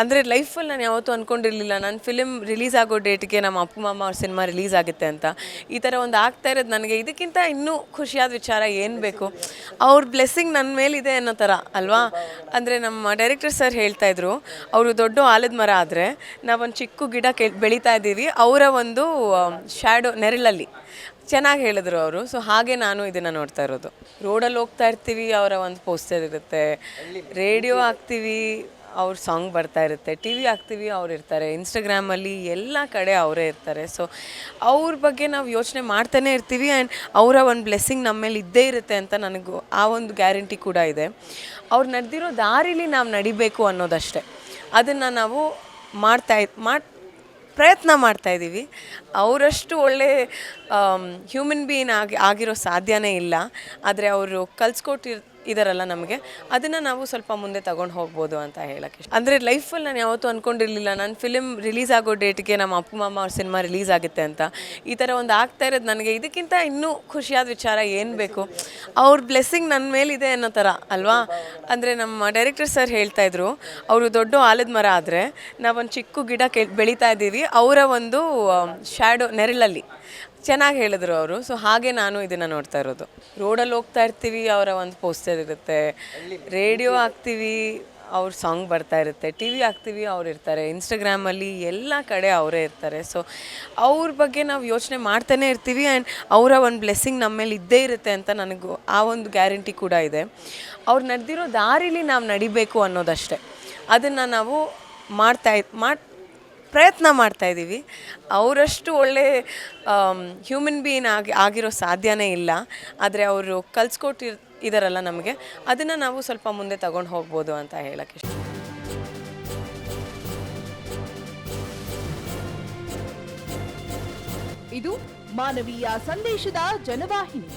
ಅಂದರೆ ಲೈಫಲ್ಲಿ ನಾನು ಯಾವತ್ತೂ ಅಂದ್ಕೊಂಡಿರಲಿಲ್ಲ ನನ್ನ ಫಿಲಿಮ್ ರಿಲೀಸ್ ಆಗೋ ಡೇಟ್ಗೆ ನಮ್ಮ ಅಪ್ಪ ಮಾಮ ಅವ್ರ ಸಿನಿಮಾ ರಿಲೀಸ್ ಆಗುತ್ತೆ ಅಂತ. ಈ ಥರ ಒಂದು ಆಗ್ತಾ ಇರೋದು ನನಗೆ. ಇದಕ್ಕಿಂತ ಇನ್ನೂ ಖುಷಿಯಾದ ವಿಚಾರ ಏನು ಬೇಕು? ಅವ್ರ ಬ್ಲೆಸ್ಸಿಂಗ್ ನನ್ನ ಮೇಲಿದೆ ಅನ್ನೋ ಥರ ಅಲ್ವಾ? ಅಂದರೆ ನಮ್ಮ ಡೈರೆಕ್ಟರ್ ಸರ್ ಹೇಳ್ತಾ ಇದ್ರು ಅವರು ದೊಡ್ಡ ಆಲದ ಮರ ಆದರೆ ನಾವೊಂದು ಚಿಕ್ಕ ಗಿಡ ಕೆ ಬೆಳೀತಾ ಇದ್ದೀವಿ. ಅವರ ಒಂದು ಶ್ಯಾಡೋ ನೆರಳಲ್ಲಿ. ಚೆನ್ನಾಗಿ ಹೇಳಿದ್ರು ಅವರು. ಸೊ ಹಾಗೆ ನಾನು ಇದನ್ನು ನೋಡ್ತಾ ಇರೋದು. ರೋಡಲ್ಲಿ ಹೋಗ್ತಾ ಇರ್ತೀವಿ ಅವರ ಒಂದು ಪೋಸ್ಟರ್ ಇರುತ್ತೆ. ರೇಡಿಯೋ ಹಾಕ್ತೀವಿ. ಅವ್ರ ಸಾಂಗ್ ಬರ್ತಾ ಇರುತ್ತೆ. ಟಿ ವಿ ಹಾಕ್ತೀವಿ, ಅವ್ರು ಇರ್ತಾರೆ. ಇನ್ಸ್ಟಾಗ್ರಾಮಲ್ಲಿ ಎಲ್ಲ ಕಡೆ ಅವರೇ ಇರ್ತಾರೆ. ಸೊ ಅವ್ರ ಬಗ್ಗೆ ನಾವು ಯೋಚನೆ ಮಾಡ್ತಾನೆ ಇರ್ತೀವಿ ಆ್ಯಂಡ್ ಅವರ ಒಂದು ಬ್ಲೆಸ್ಸಿಂಗ್ ನಮ್ಮ ಮೇಲೆ ಇದ್ದೇ ಇರುತ್ತೆ ಅಂತ ನನಗೂ ಆ ಒಂದು ಗ್ಯಾರಂಟಿ ಕೂಡ ಇದೆ. ಅವ್ರು ನಡೆದಿರೋ ದಾರಿಲಿ ನಾವು ನಡಿಬೇಕು ಅನ್ನೋದಷ್ಟೇ. ಅದನ್ನು ನಾವು ಮಾಡ್ತಾ ಮಾಡಿ, ಪ್ರಯತ್ನ ಮಾಡ್ತಾ ಇದ್ದೀವಿ ಅವರಷ್ಟು ಒಳ್ಳೆ ಹ್ಯೂಮನ್ ಬೀನ್ ಆಗಿ, ಆಗಿರೋ ಸಾಧ್ಯನೇ ಇಲ್ಲ. ಆದರೆ ಅವರು ಕಲ್ಸ್ಕೊಟ್ಟಿರ್ ಇದಾರಲ್ಲ ನಮಗೆ. ಅದನ್ನು ನಾವು ಸ್ವಲ್ಪ ಮುಂದೆ ತಗೊಂಡು ಹೋಗ್ಬೋದು ಅಂತ ಹೇಳೋಕ್ಕೆ ಅಂದರೆ ಲೈಫಲ್ಲಿ ನಾನು ಯಾವತ್ತೂ ಅಂದ್ಕೊಂಡಿರಲಿಲ್ಲ ನನ್ನ ಫಿಲಿಮ್ ರಿಲೀಸ್ ಆಗೋ ಡೇಟ್ಗೆ ನಮ್ಮ ಅಪ್ಪ, ಮಾಮ ಅವ್ರ ಸಿನಿಮಾ ರಿಲೀಸ್ ಆಗುತ್ತೆ ಅಂತ. ಈ ಥರ ಒಂದು ಆಗ್ತಾ ಇರೋದು ನನಗೆ. ಇದಕ್ಕಿಂತ ಇನ್ನೂ ಖುಷಿಯಾದ ವಿಚಾರ ಏನು ಬೇಕು? ಅವ್ರ ಬ್ಲೆಸ್ಸಿಂಗ್ ನನ್ನ ಮೇಲಿದೆ ಅನ್ನೋ ಥರ ಅಲ್ವಾ? ಅಂದರೆ ನಮ್ಮ ಡೈರೆಕ್ಟರ್ ಸರ್ ಹೇಳ್ತಾ ಇದ್ರು, ಅವರು ದೊಡ್ಡ ಆಲದ ಮರ ಆದರೆ ನಾವೊಂದು ಚಿಕ್ಕ ಗಿಡ ಕೆ ಬೆಳೀತಾ ಇದ್ದೀವಿ ಅವರ ಒಂದು ಶ್ಯಾಡೋ ನೆರಳಲ್ಲಿ. ಚೆನ್ನಾಗಿ ಹೇಳಿದ್ರು ಅವರು. ಸೊ ಹಾಗೆ ನಾನು ಇದನ್ನು ನೋಡ್ತಾ ಇರೋದು. ರೋಡಲ್ಲಿ ಹೋಗ್ತಾ ಇರ್ತೀವಿ, ಅವರ ಒಂದು ಪೋಸ್ಟರ್ ಇರುತ್ತೆ. ರೇಡಿಯೋ ಹಾಕ್ತೀವಿ, ಅವ್ರ ಸಾಂಗ್ ಬರ್ತಾ ಇರುತ್ತೆ. ಟಿ ವಿ ಹಾಕ್ತೀವಿ, ಅವ್ರು ಇರ್ತಾರೆ. ಇನ್ಸ್ಟಾಗ್ರಾಮಲ್ಲಿ ಎಲ್ಲ ಕಡೆ ಅವರೇ ಇರ್ತಾರೆ. ಸೊ ಅವ್ರ ಬಗ್ಗೆ ನಾವು ಯೋಚನೆ ಮಾಡ್ತಾನೆ ಇರ್ತೀವಿ ಆ್ಯಂಡ್ ಅವರ ಒಂದು ಬ್ಲೆಸ್ಸಿಂಗ್ ನಮ್ಮ ಮೇಲೆ ಇದ್ದೇ ಇರುತ್ತೆ ಅಂತ ನನಗೂ ಆ ಒಂದು ಗ್ಯಾರಂಟಿ ಕೂಡ ಇದೆ. ಅವ್ರು ನಡೆದಿರೋ ದಾರಿಲಿ ನಾವು ನಡಿಬೇಕು ಅನ್ನೋದಷ್ಟೇ. ಅದನ್ನು ನಾವು ಮಾಡ್ತಾ ಮಾಡ್ ಪ್ರಯತ್ನ ಮಾಡ್ತಾ ಇದ್ದೀವಿ. ಅವರಷ್ಟು ಒಳ್ಳೆ ಹ್ಯೂಮನ್ ಬೀನ್ ಆಗಿ, ಆಗಿರೋ ಸಾಧ್ಯನೇ ಇಲ್ಲ. ಆದರೆ ಅವರು ಕಲ್ಸ್ಕೊಟ್ಟಿರ್ ಇದಾರಲ್ಲ ನಮಗೆ, ಅದನ್ನು ನಾವು ಸ್ವಲ್ಪ ಮುಂದೆ ತಗೊಂಡು ಹೋಗ್ಬೋದು ಅಂತ ಹೇಳಕ್ಕೆ ಇಷ್ಟ. ಇದು ಮಾನವೀಯ ಸಂದೇಶದ ಜನವಾಹಿನಿ.